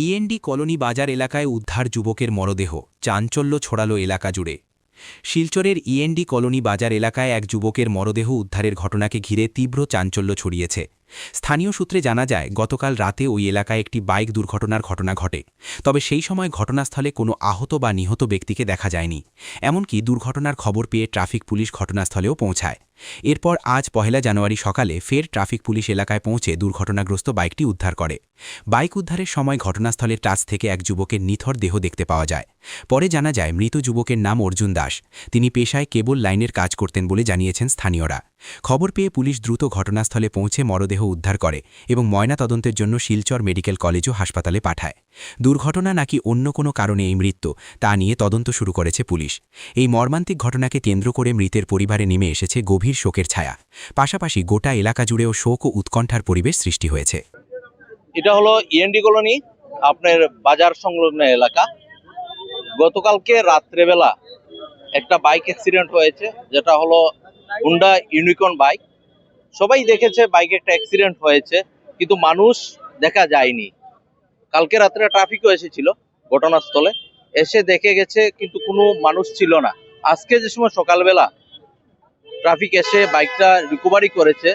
END colony বাজার এলাকায় উদ্ধার যুবকের মরদেহ। চাঞ্চল্য ছড়ালো এলাকা জুড়ে। শিলচরের ইএনডি কলোনি বাজার এলাকায় এক যুবকের মরদেহ উদ্ধারের ঘটনাকে ঘিরে তীব্র চাঞ্চল্য ছড়িয়েছে। স্থানীয় সূত্রে জানা যায়, গতকাল রাতে ওই এলাকায় একটি বাইক দুর্ঘটনার ঘটনা ঘটে। তবে সেই সময় ঘটনাস্থলে কোনো আহত বা নিহত ব্যক্তিকে দেখা যায়নি। এমনকি দুর্ঘটনার খবর পেয়ে ট্রাফিক পুলিশ ঘটনাস্থলেও পৌঁছায়। এরপর আজ পহেলা জানুয়ারি সকালে ফের ট্রাফিক পুলিশ এলাকায় পৌঁছে দুর্ঘটনাগ্রস্ত বাইকটি উদ্ধার করে। বাইক উদ্ধারের সময় ঘটনাস্থলের টাচ থেকে এক যুবকের নিথর দেহ দেখতে পাওয়া যায়। পরে জানা যায়, মৃত যুবকের নাম অর্জুন দাস। তিনি পেশায় কেবল লাইনের কাজ করতেন বলে জানিয়েছেন স্থানীয়রা। খবর পেয়ে পুলিশ দ্রুত ঘটনাস্থলে পৌঁছে মরদেহ উদ্ধার করে এবং ময়নাতদন্তের জন্য শিলচর মেডিকেল কলেজ ও হাসপাতালে পাঠায়। দুর্ঘটনা নাকি অন্য কোনো কারণে এই মৃত্যু, তা নিয়ে তদন্ত শুরু করেছে পুলিশ। এই মর্মান্তিক ঘটনাকে কেন্দ্র করে মৃতের পরিবারে নেমে এসেছে গভীর শোকের ছায়া। পাশাপাশি গোটা এলাকা জুড়েও শোক ও উৎকণ্ঠার পরিবেশ সৃষ্টি হয়েছে। এটা হলো ইএনডি কলোনি, আপনার বাজার সংলগ্ন এলাকা। গতকালকে রাত্রেবেলা একটা বাইক অ্যাক্সিডেন্ট হয়েছে, যেটা হলো হুন্ডা ইউনিকর্ন বাইক। সবাই দেখেছে বাইকে একটা অ্যাক্সিডেন্ট হয়েছে, কিন্তু মানুষ দেখা যায়নি। কালকে রাত্রে ট্রাফিকও এসেছিল ঘটনাস্থলে। এসে দেখে গেছে কিন্তু কোনো মানুষ ছিল না। আজকে যে সময় সকালবেলা ট্রাফিক এসে বাইকটা রিকভারি করেছে,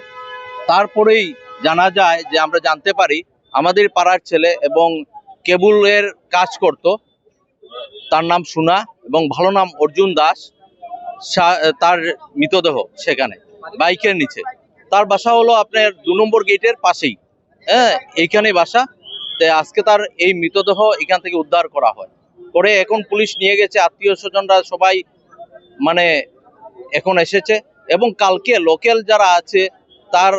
তারপরেই জানা যায় যে আমরা জানতে পারি আমাদের পাড়ার ছেলে এবং কেবলের কাজ করত। তার নাম সুনা এবং ভালো নাম অর্জুন দাস। তার মৃতদেহ সেখানে, বাইকের নিচে। তার বাসা হলো আপনার দু নম্বর গেটের পাশেই। হ্যাঁ এইখানে বাসা। আজকে তার এই মৃতদেহ এখান থেকে উদ্ধার করা হয়। পরে এখন পুলিশ নিয়ে গেছে, আত্মীয় স্বজনরা সবাই মানে এখন এসেছে এবং কালকে লোকাল যারা আছে, তার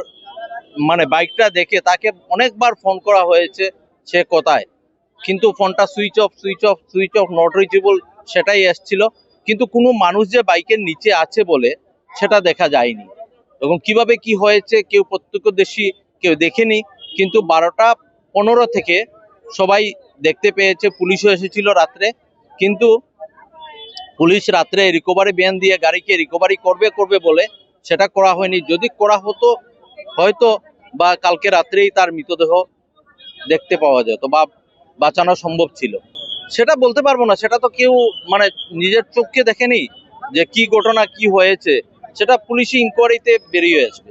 মানে বাইকটা দেখে তাকে অনেকবার ফোন করা হয়েছে সে কোথায়। কিন্তু ফোনটা switch off switch off switch off, not reachable সেটাই এসছিল। কিন্তু কোনো মানুষ যে বাইকের নিচে আছে বলে সেটা দেখা যায়নি। এবং কীভাবে কি হয়েছে কেউ প্রত্যক্ষদর্শী কেউ দেখেনি, কিন্তু বারোটা পনেরো থেকে সবাই দেখতে পেয়েছে, পুলিশও এসেছিল রাত্রে। কিন্তু পুলিশ রাত্রে রিকভারি ব্যান দিয়ে গাড়িকে রিকভারি করবে করবে বলে সেটা করা হয়নি। যদি করা হতো, হয়তো বা কালকে রাত্রেই তার মৃতদেহ দেখতে পাওয়া যেত বা বাঁচানো সম্ভব ছিল। সেটা বলতে পারব না, সেটা তো কেউ মানে নিজের চোখকে দেখেনি যে কি ঘটনা, কি হয়েছে। সেটা পুলিশি ইনকোয়ারিতে বেরিয়ে আসবে।